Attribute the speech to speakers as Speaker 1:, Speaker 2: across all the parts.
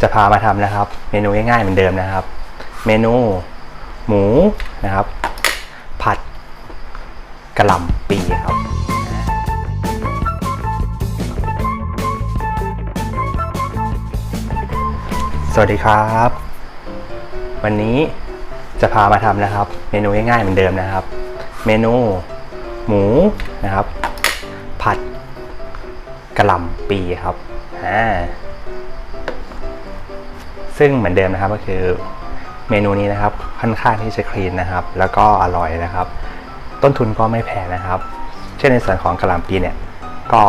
Speaker 1: จะพามาทำนะครับ เมนูง่ายๆเหมือนเดิมนะครับ เมนูหมูนะครับ ผัดกระหล่ำปีครับสวัสดีครับ วันนี้จะพามาทำนะครับ เมนูง่ายๆเหมือนเดิมนะครับ เมนูหมูนะครับ ผัดกระหล่ำปีครับอ่า ซึ่งเหมือนเดิมนะครับก็คือเมนูนี้นะครับค่อนข้างที่จะคลีนนะครับ แล้วก็อร่อยนะครับ ต้นทุนก็ไม่แพงนะครับ เช่นในส่วนของกะหล่ำปีเนี่ยก็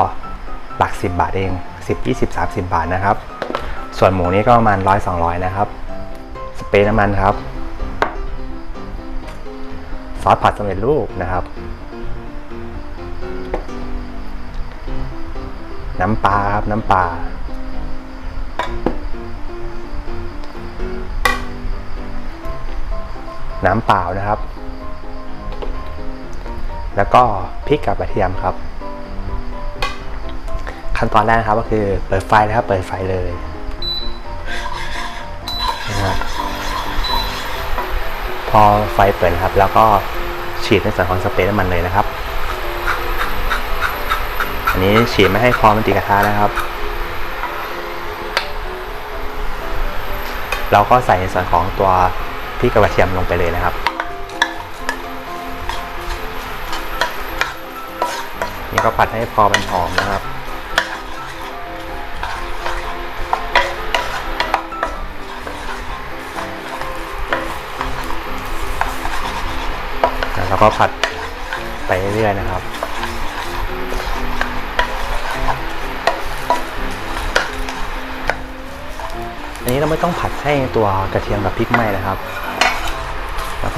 Speaker 1: หลัก 10 บาทเอง 10 20 30 บาทนะครับ ส่วนหมูนี่ก็ประมาณร้อยสองร้อยนะครับสเปรย์น้ำมันครับซอสผัดสำเร็จรูปนะครับ น้ำปลาครับน้ำปลา น้ำเปล่านะครับ แล้วก็พริกกับกระเทียมครับ ขั้นตอนแรกนะครับก็คือเปิดไฟนะครับ เปิดไฟเลยนะครับพอไฟเปิดครับ แล้วก็ฉีดในส่วนของสเปรย์น้ำมันเลยนะครับ อันนี้ฉีดไม่ให้คอมันติดกระทะนะครับ เราก็ใส่ในส่วนของตัว พริกกระเทียมลงไปเลยนะครับ นี่ก็ผัดให้พอมันหอมนะครับ แล้วก็ผัดไปเรื่อยๆนะครับอันนี้เราไม่ต้องผัดให้ตัวกระเทียมกับพริกไหม้นะครับ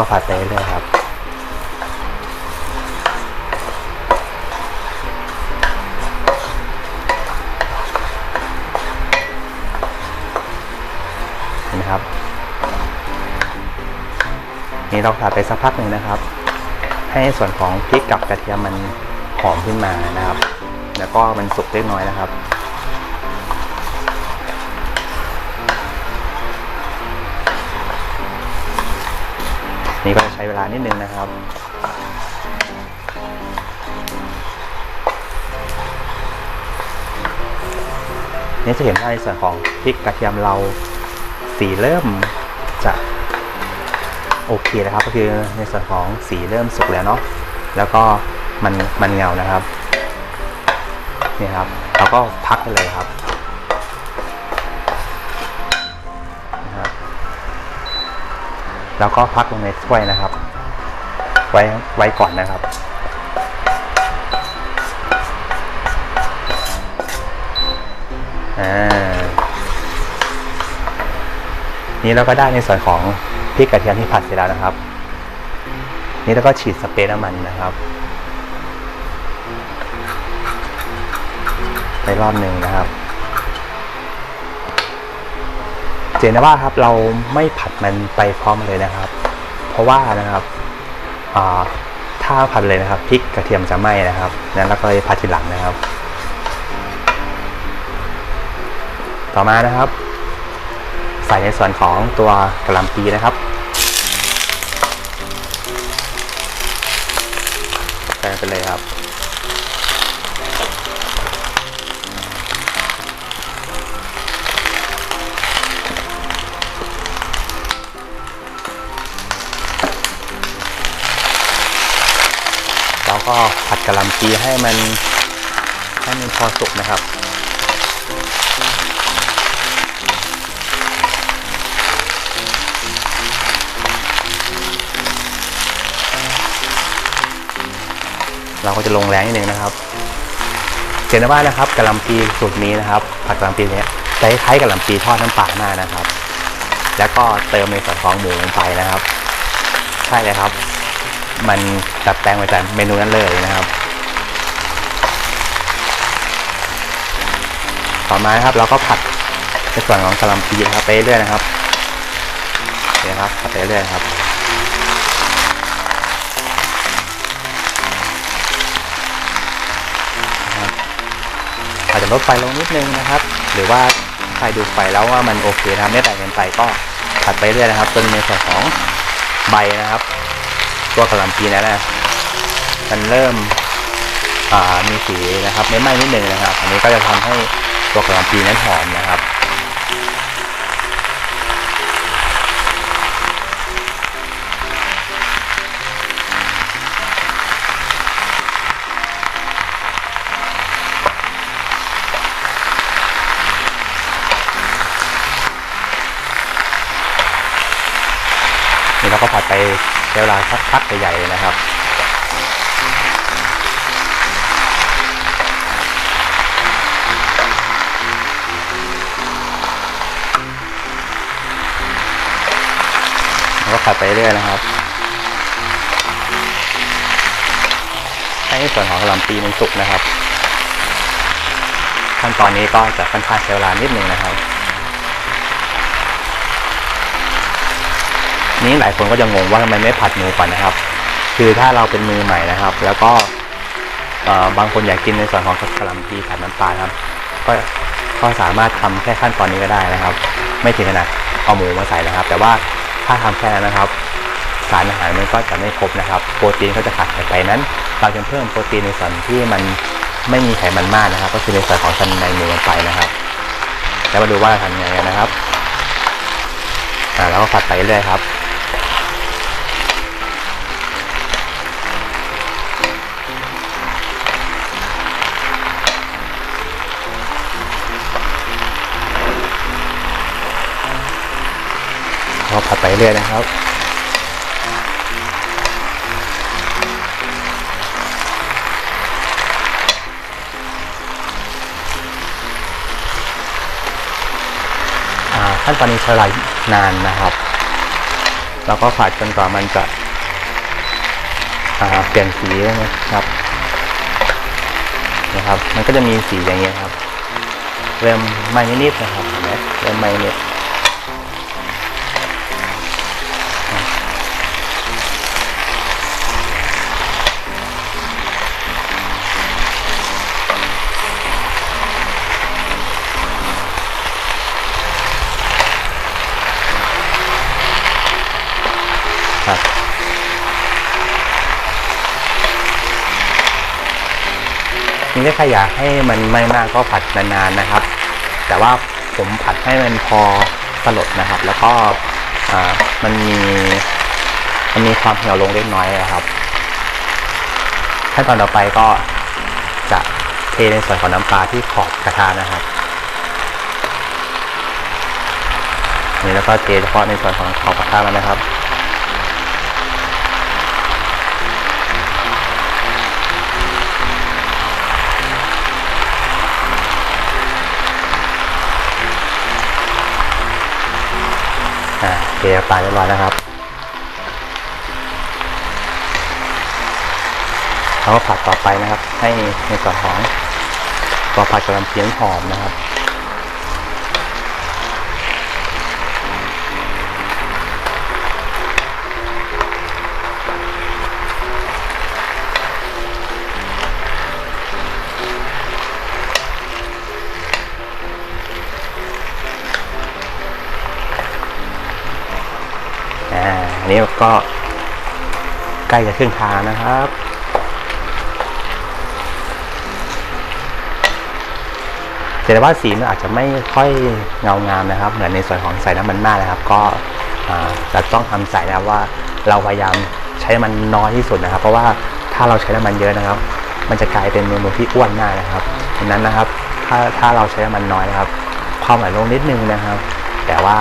Speaker 1: ก็ผัดไปเรื่อยครับ เห็นไหมครับ นี่เราผัดไปสักพักหนึ่งนะครับ ให้ส่วนของพริกกับกระเทียมมันหอมขึ้นมานะครับ แล้วก็มันสุกเล็กน้อยนะครับ นี่ก็จะใช้เวลานิดนึงนะครับนี่จะเห็นว่าในส่วนของพริกกระเทียมเราสีเริ่มจะโอเคนะครับ ก็คือในส่วนของสีเริ่มสุกแล้วเนาะแล้วก็มันมันเงานะครับนี่ครับเราก็พักไปเลยครับ แล้วก็พักลงในถ้วยนะครับ ไว้ไว้ก่อนนะครับ นี่เราก็ได้ในส่วนของพริกกระเทียมที่ผัดเสร็จแล้วนะครับ นี่แล้วก็ฉีดสเปรย์น้ำมันนะครับไปรอบหนึ่งนะครับ เจนว่าครับเราไม่ผัดมันไปพร้อมเลยนะครับ เพราะว่านะครับถ้าผัดเลยนะครับพริกกระเทียมจะไหม้นะครับนั้นเราก็เลยผัดทีหลังนะครับ ต่อมานะครับ ใส่ในส่วนของตัวกระลำปีนะครับใส่ไปเลยครับ ก็ผัดกะหล่ำปีให้มันให้มันพอสุกนะครับเราก็จะลงแรงนิดนึงนะครับเจนว่านะครับกะหล่ำปีสูตรนี้นะครับ ผัดกะหล่ำปีเนี้ยจะคล้ายกะหล่ำปีทอดน้ำปลามากนะครับ แล้วก็เติมในส่วนของหมูลงไปนะครับ ใช่เลยครับ มันดัดแปลงมาจากเมนูนั้นเลยนะครับ ต่อมานะครับเราก็ผัดในส่วนของกะหล่ำปีนะครับไปเรื่อยนะครับเนี่ยครับผัดไปเรื่อยครับอาจจะลดไฟลงนิดนึงนะครับ หรือว่าไฟดูไฟแล้วว่ามันโอเคนะครับไม่แตกเกินไปก็ผัดไปเรื่อยนะครับจนในส่วนของใบนะครับ ตัวกระหล่ำปีนั้นนะมันเริ่มอ่ามีสีนะครับไม่ไหม้นิดนึงนะครับ อันนี้ก็จะทำให้ตัวกระหล่ำปีนั้นหอมนะครับนี่เราก็ผัดไปใช้เวลาสักพักใหญ่ๆนะครับแล้วก็ผัดไปเรื่อยนะครับ ให้ส่วนของกะลำปีมันสุกนะครับ ขั้นตอนนี้ก็จะค่อนข้างใช้เวลานิดนึงนะครับ นี้หลายคนก็จะงงว่าทำไมไม่ผัดหมูก่อนนะครับ คือถ้าเราเป็นมือใหม่นะครับ แล้วก็บางคนอยากกินในส่วนของกะหล่ำปีผัดน้ำปลาครับ ก็ก็สามารถทำแค่ขั้นตอนนี้ก็ได้นะครับ ไม่ถึงขนาดเอาหมูมาใส่นะครับ แต่ว่าถ้าทำแค่นั้นนะครับ สารอาหารมันก็จะไม่ครบนะครับ โปรตีนก็จะขาดไปนั้น เราจะเพิ่มโปรตีนในส่วนที่มันไม่มีไขมันมากนะครับ ก็คือในส่วนของสันในหมูลงไปนะครับ แล้วมาดูว่าทำยังไงนะครับอ่าแล้วก็ผัดไปเรื่อยครับ เราผัดไปเรื่อยนะครับอ่าขั้นตอนนี้ใช้เวลานานนะครับ แล้วก็ผัดจนกว่ามันจะอ่าเปลี่ยนสีนะครับ นะครับ มันก็จะมีสีอย่างเงี้ยครับ เริ่มไหม้นิดๆนะครับเห็นไหมเริ่มไหม้นิด นี่ถ้าใครอยากให้มันไม่มากก็ผัดนานๆนะครับ แต่ว่าผมผัดให้มันพอสลดนะครับ แล้วก็มันมีมันมีความเหี่ยวลงเล็กน้อยนะครับขั้นตอนต่อไปก็จะเทในส่วนของน้ำปลาที่ขอบกระทะนะครับนี่แล้วก็เทเฉพาะในส่วนของขอบกระทะแล้วนะครับ เทปลาเรียบร้อยแล้วครับเราก็ผัดต่อไปนะครับ ให้ในส่วนของพอผัดกระลำเพียงหอมนะครับ ใกล้จะครึ่งทางนะครับ แต่ว่าสีมันอาจจะไม่ค่อยเงางามนะครับ เหมือนในส่วนของใส่น้ำมันมากนะครับ ก็จะต้องทำใส่นะครับว่าเราพยายามใช้มันน้อยที่สุดนะครับ เพราะว่าถ้าเราใช้น้ำมันเยอะนะครับ มันจะกลายเป็นเมนูที่อ้วนมากนะครับดังนั้นนะครับ ถ้าถ้าเราใช้น้ำมันน้อยนะครับ ความหวานลงนิดนึงนะครับ แต่ว่า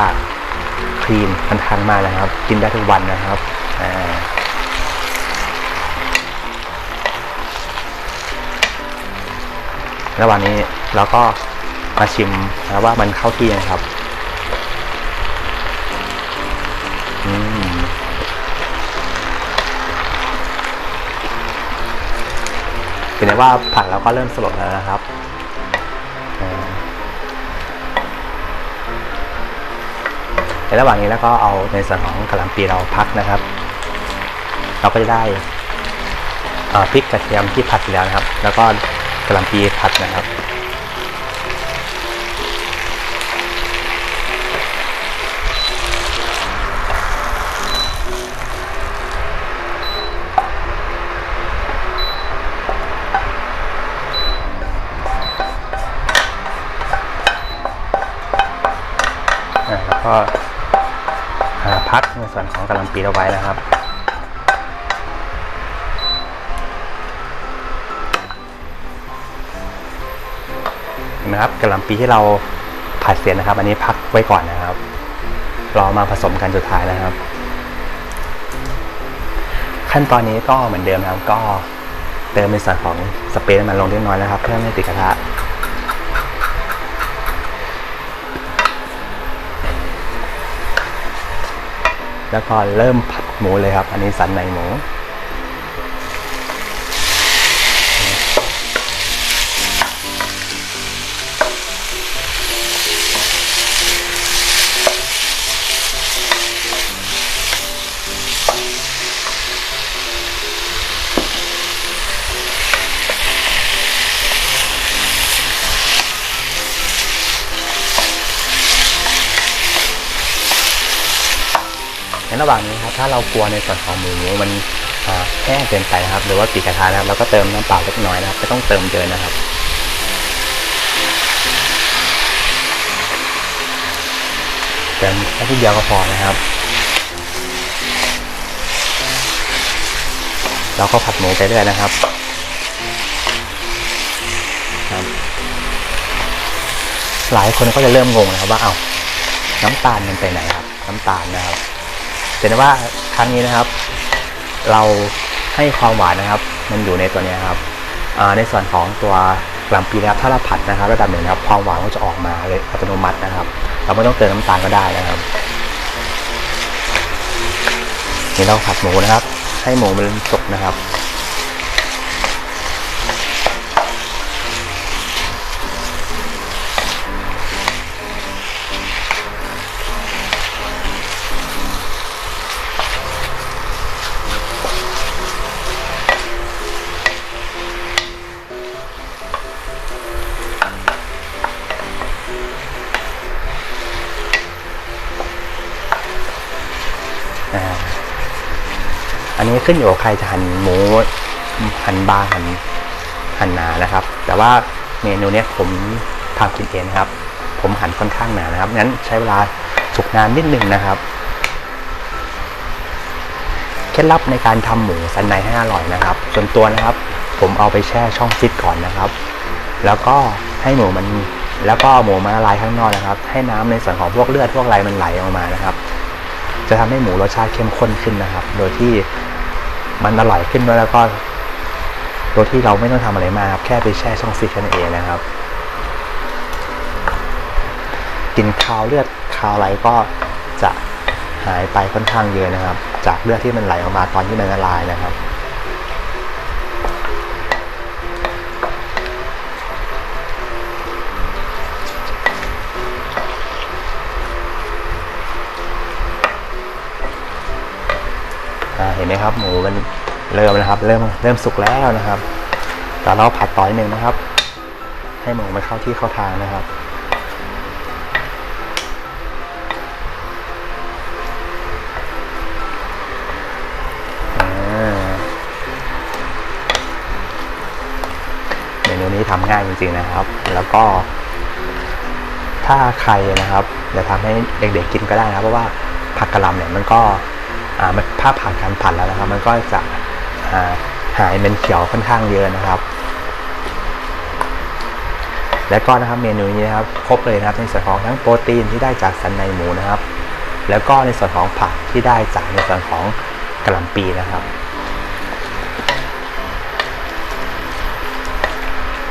Speaker 1: คลีนค่อนข้างมากนะครับ กินได้ทุกวันนะครับอ่า ระหว่างนี้เราก็มาชิมนะว่ามันเข้าที่นะครับอืมเป็นไงว่าผักเราก็เริ่มสลดแล้วนะครับในระหว่างนี้แล้วก็เอาในส่วนของกระหล่ำปีเราพักนะครับ เราก็จะได้พริกกระเทียมที่ผัดเสร็จแล้วนะครับ แล้วก็ กระลำปีพัดนะครับ แล้วก็พักในส่วนของกระลำปีเอาไว้นะครับ นไหมครับกะหล่ำปีที่เราผัดเสร็จนะครับ อันนี้พักไว้ก่อนนะครับรอมาผสมกันสุดท้ายนะครับ ขั้นตอนนี้ก็เหมือนเดิมนะครับ ก็เติมในส่วนของสเปรย์มันลงเล็กน้อยนะครับ เพื่อไม่ติดกระทะแล้วก็เริ่มผัดหมูเลยครับ อันนี้สันในหมู ระหว่างนี้ครับถ้าเรากลัวในส่วนของหมูมันแห้งเกินไปนะครับ หรือว่าติดกระทะนะครับเราก็เติมน้ำเปล่าเล็กน้อยนะครับไม่ต้องเติมเยอะนะครับเติมแค่ที่เดียวก็พอนะครับ แล้วก็ผัดหมูไปเรื่อยนะครับครับ หลายคนก็จะเริ่มงงนะครับว่าเอา้าน้ำตาลมันไปไหนครับ น้ำตาลนะครับ เห็นว่าครั้งนี้นะครับ เราให้ความหวานนะครับ มันอยู่ในตัวนี้ครับในส่วนของตัวกลัมปีนะครับถ้าเราผัดนะครับระดับหนึ่งนะครับ ความหวานก็จะออกมาเลยอัตโนมัตินะครับ เราไม่ต้องเติมน้ำตาลก็ได้นะครับนี่เราผัดหมูนะครับ ให้หมูมันสุกนะครับ ขึ้นอยู่กับใครจะหั่นหมูหั่นบางหั่นหั่นหนานะครับ แต่ว่าเมนูเนี้ยผมทำกินเองนครับ ผมหั่นค่อนข้างหนานะครับงั้นใช้เวลาสุกนานนิดนึงนะครับเคล็ดลับในการทำหมูสันในให้อร่อยนะครับ ส่วนตัวนะครับ ผมเอาไปแช่ช่องฟิตก่อนนะครับ แล้วก็ให้หมูมันแล้วก็เอาหมูมาละลายข้างนอกนะครับ ให้น้ำในส่วนของพวกเลือดพวกอะไรมันไหลออกมานะครับ จะทำให้หมูรสชาติเข้มข้นขึ้นนะครับ โดยที่ มันอร่อยขึ้นด้วยแล้วก็โดยที่เราไม่ต้องทำอะไรมากครับแค่ไปแช่ช่องฟิตกันเองนะครับกลินคาวเลือดคาวอะไรก็จะหายไปค่อนข้างเยอะนะครับ จากเลือดที่มันไหลออกมาตอนที่มันละลายนะครับ เห็นไหมครับหมูมันเริ่มนะครับ เริ่มเริ่มสุกแล้วนะครับแต่เราผัดต่อยหนึ่งนะครับ ให้หมูมันเข้าที่เข้าทางนะครับเมนูนี้ทำง่ายจริงๆนะครับ แล้วก็ ถ้าใครนะครับจะทำให้เด็กๆกินก็ได้นะเพราะว่าผักกะหล่ำเนี่ยมันก็ อ่ามันถ้าผ่านการผัดแล้วนะครับ มันก็จะหายเป็นเขียวค่อนข้างเยอะนะครับ แล้วก็นะครับเมนูนี้นะครับครบเลยนะครับในส่วนของทั้งโปรตีนที่ได้จากสันในหมูนะครับ แล้วก็ในส่วนของผักที่ได้จากในส่วนของกระหล่ำปีนะครับ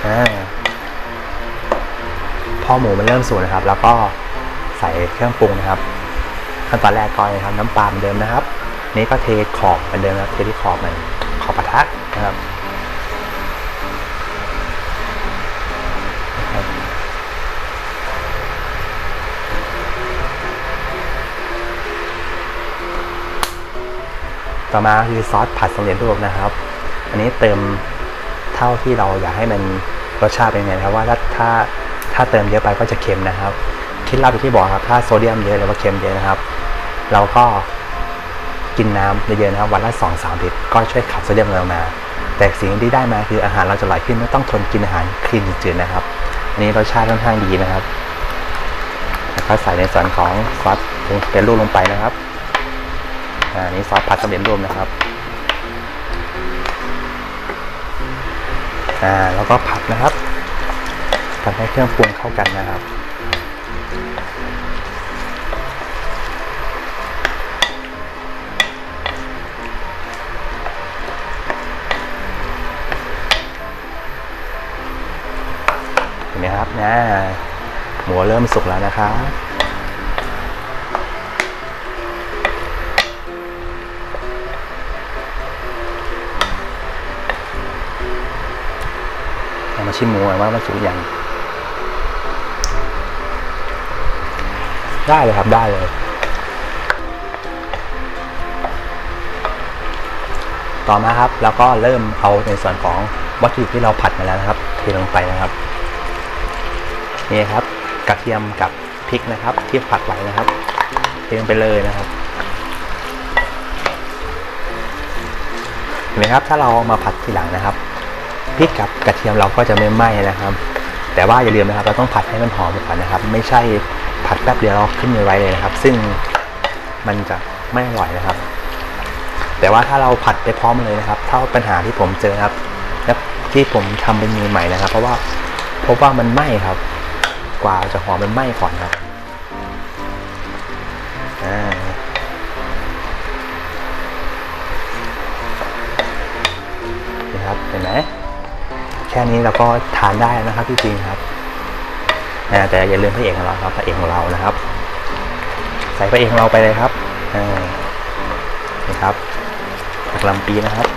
Speaker 1: อ่าพอหมูมันเริ่มสุกนะครับ แล้วก็ใส่เครื่องปรุงนะครับ ขั้นตอนแรกก็นะครับ น้ำปลาเหมือนเดิมนะครับ นี่ก็เทขอบเหมือนเดิมนะครับ เทที่ขอบมันขอบกระทะนะครับต่อมาคือซอสผัดสำเร็จรูปนะครับ อันนี้เติมเท่าที่เราอยากให้มันรสชาติเป็นไงครับว่าถ้าถ้าถ้าเติมเยอะไปก็จะเค็มนะครับ คล็ดลับอย่างที่บอกครับ ถ้าโซเดียมเยอะหรือว่าเค็มเยอะนะครับ เราก็กินน้ำเยอะๆนะครับวันละสองสามลิตรก็ช่วยขับโซเดียมลงมา แต่สิ่งที่ได้มาคืออาหารเราจะไหลขึ้นไม่ต้องทนกินอาหารคลีนจืดๆนะครับ อันนี้รสชาติค่อนข้างดีนะครับก็ใส่ในส่วนของซอสเป็นรูปลงไปนะครับอ่านี่ซอสผัดสำเร็จรูปนะครับอ่าแล้วก็ผัดนะครับผัดให้เครื่องปรุงเข้ากันนะครับ นะหมูเริ่มสุกแล้วนะครับเอามาชิมหมูว่ามันสุกยังได้เลยครับได้เลย ต่อมาครับ แล้วก็เริ่มเอาในส่วนของวัตถุดิบที่เราผัดมาแล้วนะครับ เทลงไปนะครับ นี่ครับกระเทียมกับพริกนะครับ ที่ผัดไว้นะครับเทลงไปเลยนะครับเห็นไหมครับถ้าเราเอามาผัดทีหลังนะครับพริกกับกระเทียมเราก็จะไม่ไหม้นะครับ แต่ว่าอย่าลืมนะครับ เราต้องผัดให้มันหอมก่อนนะครับ ไม่ใช่ผัดแป๊บเดียวเราขึ้นมือไว้เลยนะครับ ซึ่งมันจะไม่อร่อยนะครับ แต่ว่าถ้าเราผัดไปพร้อมเลยนะครับ เท่าปัญหาที่ผมเจอครับ และที่ผมทำเป็นมือใหม่นะครับ เพราะว่าพราะว่ามันไหม้ครับ กว่าจะหอมมันไหม้ก่อนครับนี่ครับเห็นไหมแค่นี้เราก็ทานได้นะครับที่จริงครับแต่อย่าลืมพระเอกของเราครับพระเอกของเรานะครับ ใส่พระเอกของเราไปเลยครับนี่ครับกลำปีนะครับ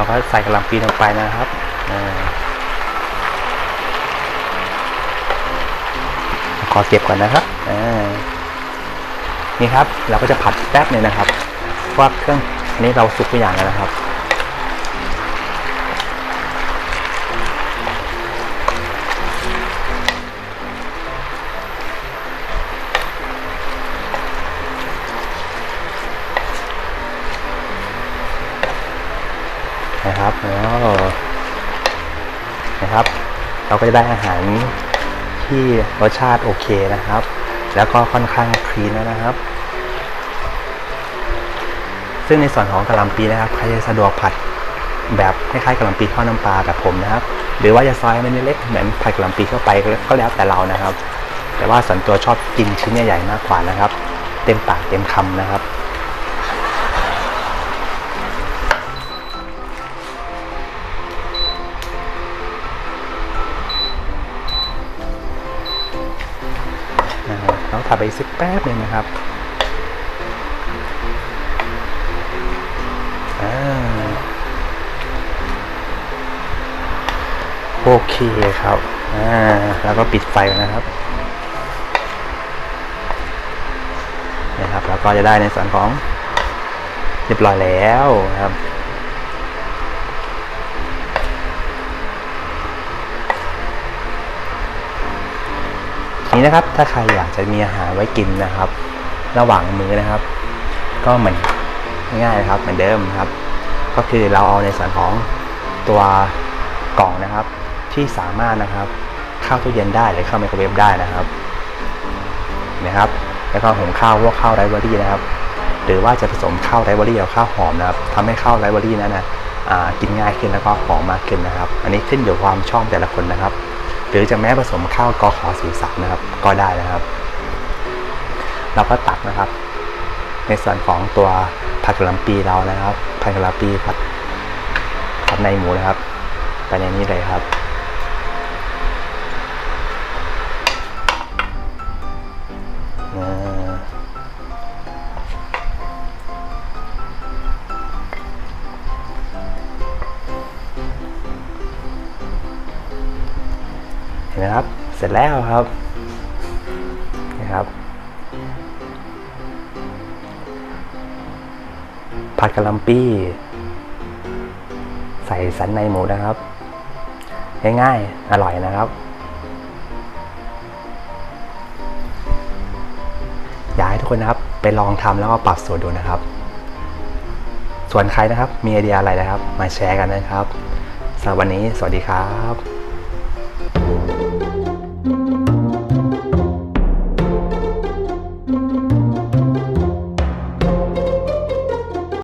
Speaker 1: เราก็ใส่กระหลำปีลงไปนะครับอขอเก็บก่อนนะครับนี่ครับเราก็จะผัดแป๊บหนึงนะครับว่าเครื่องอันนี้เราสุกไปอย่างแล้วนะครับ นะครับ เราก็จะได้อาหารที่รสชาติโอเคนะครับ แล้วก็ค่อนข้างคลีนแล้วนะครับ ซึ่งในส่วนของกะหล่ำปีนะครับใครจะสะดวกผัดแบบคล้ายๆกะหล่ำปีทอดน้ำปลาแบบผมนะครับ หรือว่าจะซอยมันเล็กเหมือนผัดกะหล่ำปีเข้าไปก็แล้วแต่เรานะครับ แต่ว่าส่วนตัวชอบกินชิ้นใหญ่ๆมากกว่านะครับ เต็มปากเต็มคำนะครับ นะครับไปสักแป๊บหนึ่งนะครับอ่าโอเคครับ อ่า แล้วก็ปิดไฟนะครับ นะครับ แล้วก็จะได้ในส่วนของเรียบร้อยแล้วครับ นี้นะครับ ถ้าใครอยากจะมีอาหารไว้กินนะครับ ระหว่างมื้อนะครับ ก็เหมือนง่ายๆนะครับเหมือนเดิมครับ ก็คือเราเอาในส่วนของตัวกล่องนะครับ ที่สามารถนะครับ เข้าตู้เย็นได้หรือเข้าไมโครเวฟได้นะครับนะครับ แล้วก็หุงข้าวพวกข้าวไรซ์เบอรี่นะครับ หรือว่าจะผสมข้าวไรซ์เบอรี่กับข้าวหอมนะครับทำให้ข้าวไรซ์เบอรี่นั้นนะอ่ากินง่ายขึ้นแล้วก็หอมมากขึ้นนะครับ อันนี้ขึ้นอยู่ความชอบแต่ละคนนะครับ หรือจะแม้ผสมข้าวกอขอสีสันนะครับก็ได้นะครับ เราก็ตักนะครับ ในส่วนของตัวผัดกะหล่ำปีเรานะครับผัดกะหล่ำปีผัดผัดในหมูนะครับไปในนี้เลยครับ เห็นไหมครับ เสร็จแล้วครับนะครับ ผัดกะหล่ำปี้ใส่สันในหมูนะครับ ง่ายๆ อร่อยนะครับ อยากให้ทุกคนนะครับ ไปลองทำแล้วก็ปรับสูตรดูนะครับ ส่วนใครนะครับ มีไอเดียอะไรนะครับ มาแชร์กันนะครับสำหรับวันนี้ สวัสดีครับ